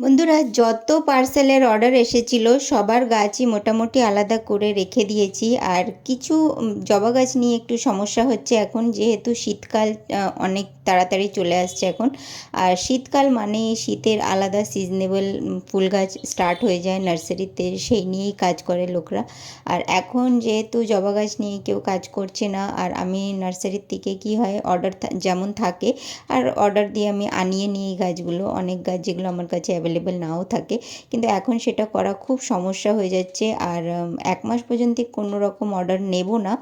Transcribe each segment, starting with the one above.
বন্ধুরা, যত পার্সেলের অর্ডার এসেছিল, সবার গাছই মোটামুটি আলাদা করে রেখে দিয়েছি। আর কিছু জবা গাছ নিয়ে একটু সমস্যা হচ্ছে এখন, যেহেতু শীতকাল অনেক তাড়াতাড়ি চলে আসছে এখন। আর শীতকাল মানে শীতের আলাদা সিজনেবল ফুল গাছ স্টার্ট হয়ে যায় নার্সারিতে, সেই নিয়েই কাজ করে লোকরা। আর এখন যেহেতু জবা গাছ নিয়ে কেউ কাজ করছে না, আর আমি নার্সারির থেকে কি হয়, অর্ডার যেমন থাকে, আর অর্ডার দিয়ে আমি আনিয়ে নিই গাছগুলো, অনেক গাছ যেগুলো আমার কাছে অ্যাভেলেবেল নাও থাকে। কিন্তু এখন সেটা করা খুব সমস্যা হয়ে যাচ্ছে। আর এক মাস পর্যন্ত কোনো রকম অর্ডার নেব না।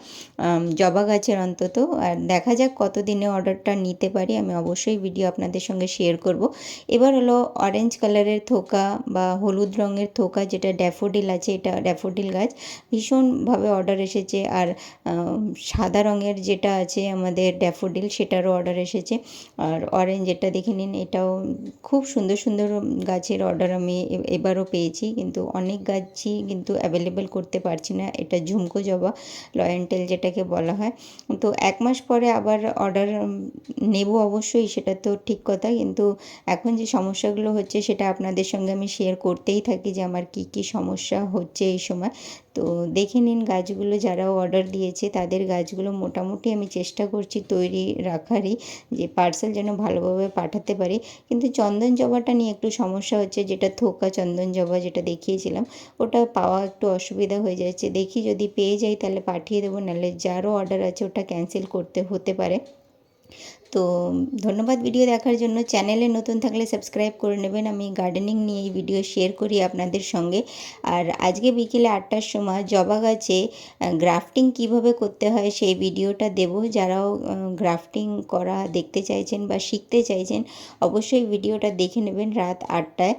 জবা গাছের অন্তত। আর দেখা যাক কত দিনে অর্ডারটা নিতে পারি। আমি অবশ্যই ভিডিও আপনাদের সঙ্গে শেয়ার করব। এবার হলো অরেঞ্জ কালারের থোকা বা হলুদ রঙের থোকা যেটা ড্যাফোডিল আছে, এটা ড্যাফোডিল গাছ ভীষণভাবে অর্ডার এসেছে। আর সাদা রঙের যেটা আছে আমাদের ড্যাফোডিল সেটারও অর্ডার এসেছে। আর অরেঞ্জ এটা দেখে নিন, এটাও খুব সুন্দর সুন্দর গাছের অর্ডার আমি এবারও পেয়েছি, কিন্তু অনেক গাছই কিন্তু অ্যাভেলেবেল করতে পারছি না। এটা ঝুমকো জবা, লয়েন্টেল যেটাকে বলা হয়। তো এক মাস পরে আবার অর্ডার নেব অবশ্যই, সেটা তো ঠিক কথা, কিন্তু এখন যে সমস্যাগুলো হচ্ছে, সেটা আপনাদের সঙ্গে আমি শেয়ার করতেই থাকি যে আমার কি কি সমস্যা হচ্ছে এই সময়। তো দেখে নিন গাছগুলো যারা অর্ডার দিয়েছে, তাদের গাছগুলো মোটামুটি আমি চেষ্টা করছি তৈরি রাখারই, যে পার্সেল যেন ভালোভাবে পাঠাতে পারি। কিন্তু চন্দন জবাটা নিয়ে একটু সমস্যা হচ্ছে, যেটা থোকা চন্দন জবা যেটা দেখিয়েছিলাম, ওটা পাওয়া একটু অসুবিধা হয়ে যাচ্ছে। দেখি যদি পেয়ে যাই তাহলে পাঠিয়ে দেবো, নাহলে যারও অর্ডার আছে ওটা ক্যান্সেল করতে হতে পারে। তো ধন্যবাদ ভিডিও দেখার জন্য। চ্যানেলে নতুন থাকলে সাবস্ক্রাইব করে নেবেন। আমি গার্ডেনিং নিয়ে এই ভিডিও শেয়ার করি আপনাদের সঙ্গে। আর আজকে বিকেলে আটটার সময় জবা গাছে গ্রাফটিং কীভাবে করতে হয় সেই ভিডিওটা দেব। যারাও গ্রাফটিং করা দেখতে চাইছেন বা শিখতে চাইছেন, অবশ্যই ভিডিওটা দেখে নেবেন রাত আটটায়।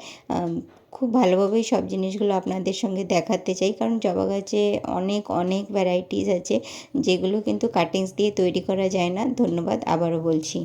খুব ভালোভাবেই সব জিনিসগুলো আপনাদের সঙ্গে দেখাতে চাই। কারণ জবা গাছে অনেক অনেক ভ্যারাইটিস আছে যেগুলো কিন্তু কাটিংস দিয়ে তৈরি করা যায় না। ধন্যবাদ, আবারও বলছি।